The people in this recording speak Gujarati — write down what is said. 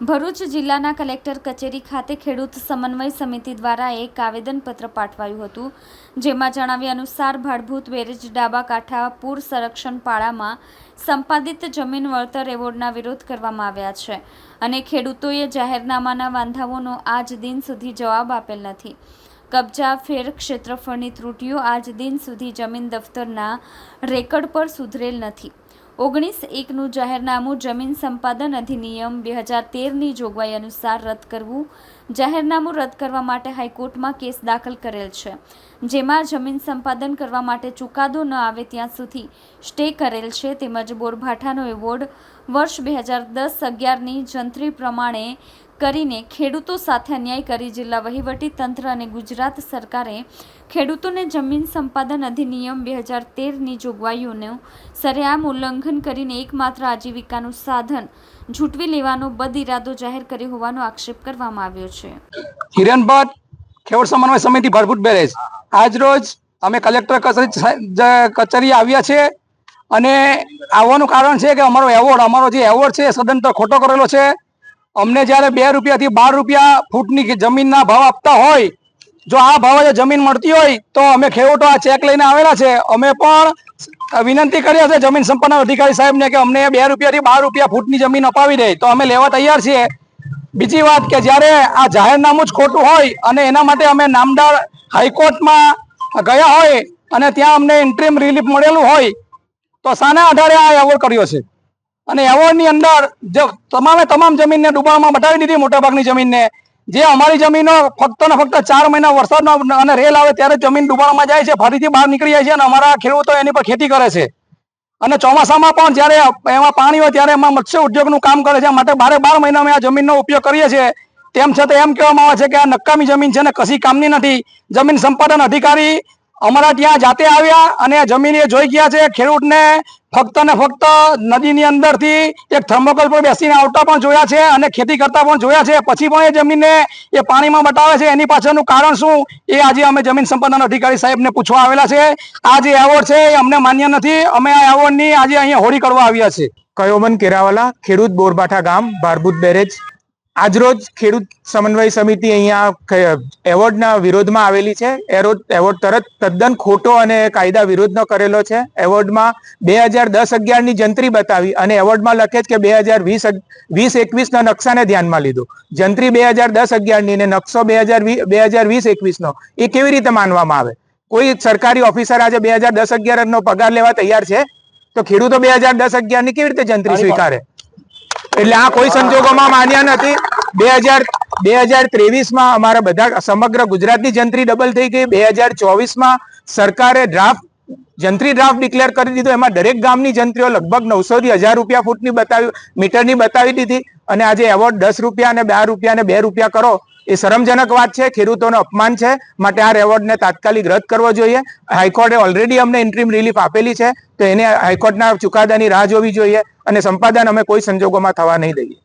ભરૂચ જિલ્લાના કલેક્ટર કચેરી ખાતે ખેડૂત સમન્વય સમિતિ દ્વારા એક આવેદનપત્ર પાઠવાયું હતું, જેમાં જણાવ્યા અનુસાર ભાડભૂત બેરેજ ડાબા કાંઠા પૂર સંરક્ષણ પાળામાં સંપાદિત જમીન વળતર એવોર્ડના વિરોધ કરવામાં આવ્યા છે અને ખેડૂતોએ જાહેરનામાના વાંધાઓનો આજ દિન સુધી જવાબ આપેલ નથી. કબજા, ફેર, ક્ષેત્રફળની ત્રુટીઓ આજ દિન સુધી જમીન દફતરના રેકર્ડ પર સુધરેલ નથી. ઓગણીસ એકનું જાહેરનામું જમીન સંપાદન અધિનિયમ બે હજાર તેરની જોગવાઈ અનુસાર રદ કરવું. જાહેરનામું રદ કરવા માટે હાઈકોર્ટમાં કેસ દાખલ કરેલ છે. જેમાં જમીન સંપાદન કરવા માટે ચુકાદો ન આવે ત્યાં સુધી સ્ટે કરેલ છે. તેમજ બોરભાઠાનો એવોર્ડ વર્ષ બે હજાર દસ અગિયારની જંત્રી પ્રમાણે કરીને ખેડૂતો સાથે અન્યાય કરી જિલ્લા વહીવટી તંત્ર અને ગુજરાત સરકારે ખેડૂતોને જમીન સંપાદન અધિનિયમ બે હજાર તેરની જોગવાઈઓનું સરેઆમ ઉલ્લંઘન કરીને એકમાત્ર આજીવિકાનું સાધન ઝૂંટવી લેવાનો બદ ઇરાદો જાહેર કર્યો હોવાનો આક્ષેપ કરવામાં આવ્યો છે. હિરેન ભટ્ટ, ખેડૂત સમન્વય સમિતિ ભરભૂત બેરેજ. આજ રોજ અમે કલેક્ટર કચેરી કચેરી આવ્યા છે અને આવવાનું કારણ છે કે અમારો એવોર્ડ અમારો જે એવોર્ડ છે સદંતર ખોટો કરેલો છે. અમને જ્યારે બે રૂપિયાથી બાર રૂપિયા ફૂટની જમીનના ભાવ આપતા હોય, જો આ ભાવે જમીન મળતી હોય, તો અમે ખેડૂતો આ ચેક લઈને આવેલા છે. અમે પણ વિનંતી કરી હશે જમીન સંપન્ન અધિકારી સાહેબને કે અમને બે રૂપિયાથી બાર રૂપિયા ફૂટની જમીન અપાવી દે. તો અમે લેવા તૈયાર છીએ. બીજી વાત કે જ્યારે આ જાહેરનામું જ ખોટું હોય અને એના માટે અમે નામદાર હાઈકોર્ટમાં ગયા હોય અને ત્યાં અમને ઇન્ટ્રીમ રિલીફ મળેલું હોય, તો સાના આધારે આ એવોર્ડ કર્યો છે. અને એવોર્ડની અંદર તમામે તમામ જમીનને ડૂબાણમાં બટાવી દીધી મોટાભાગની જમીનને. જે અમારી જમીનો ફક્ત ને ફક્ત ચાર મહિના વરસાદનો અને રેલ આવે ત્યારે જમીન ડૂબાણમાં જાય છે, ફરીથી બહાર નીકળી જાય છે અને અમારા ખેડૂતો એની પર ખેતી કરે છે. અને ચોમાસામાં પણ જ્યારે એમાં પાણી હોય ત્યારે એમાં મત્સ્ય ઉદ્યોગનું કામ કરે છે, માટે બારે બાર મહિના અમે આ જમીનનો ઉપયોગ કરીએ છીએ. તેમ છતાં એમ કહેવામાં આવે છે કે આ નકામી જમીન છે ને કશી કામની નથી. જમીન સંપાદન અધિકારી અમારા ત્યાં જાતે આવ્યા અને જમીન એ જોઈ ગયા છે, ખેડૂતને ફક્ત ને ફક્ત નદીની અંદરથી એક થર્મોકોલ પર બેસીને આવતા પણ જોયા છે અને ખેતી કરતા પણ જોયા છે. પછી પણ એ જમીનને એ પાણીમાં બતાવે છે. એની પાછળનું કારણ શું? એ આજે અમે જમીન સંપાદન અધિકારી સાહેબને પૂછવા આવેલા છે. આ જે એવોર્ડ છે એ અમને માન્ય નથી. અમે આ એવોર્ડની આજે અહીંયા હોળી કરવા આવ્યા છે કયોમન કેરાવાલા ખેડૂત બોરબાઠા ગામ ભારભૂત બેરેજ. આજરોજ ખેડૂત સમન્વય સમિતિ અહીંયા એવોર્ડના વિરોધમાં આવેલી છે. એરોડ એવોર્ડ તરત તદ્દન ખોટો અને કાયદા વિરોધનો કરેલો છે. એવોર્ડમાં બે હજાર દસ અગિયારની જંત્રી બતાવી અને એવોર્ડમાં લખે છે કે બે હજાર વીસ વીસ એકવીસના નકશાને ધ્યાનમાં લીધું. જંત્રી બે હજાર દસ અગિયારની ને નકશો બે હજાર બે હજાર વીસ એકવીસનો. એ કેવી રીતે માનવામાં આવે? કોઈ સરકારી ઓફિસર આજે બે હજાર દસ અગિયારનો પગાર લેવા તૈયાર છે? તો ખેડૂતો બે હજાર દસ અગિયારની કેવી રીતે જંત્રી સ્વીકારે? એટલે આ કોઈ સંજોગોમાં માન્ય નથી. બે હજાર બે હજાર ત્રેવીસમાં અમારા બધા સમગ્ર ગુજરાતની જંત્રી ડબલ થઈ ગઈ. બે હજાર ચોવીસમાં સરકારે ડ્રાફ્ટ જંત્રી ડ્રાફ્ટ ડિક્લેર કરી દીધો. એમાં દરેક ગામની જંત્રીઓ લગભગ નવસોથી હજાર રૂપિયા ફૂટની બતાવી, મીટરની બતાવી દીધી. અને આજે એવોર્ડ દસ રૂપિયા અને બાર રૂપિયા અને બે રૂપિયા કરો, એ શરમજનક વાત છે, ખેડૂતોનો અપમાન છે. માટે આ એવોર્ડને તાત્કાલિક રદ કરવો જોઈએ. હાઈકોર્ટે ઓલરેડી અમને ઇન્ટ્રીમ રિલીફ આપેલી છે. તો એને હાઈકોર્ટના ચુકાદાની રાહ જોવી જોઈએ અને સંપાદન અમે કોઈ સંજોગોમાં થવા નહીં દઈએ.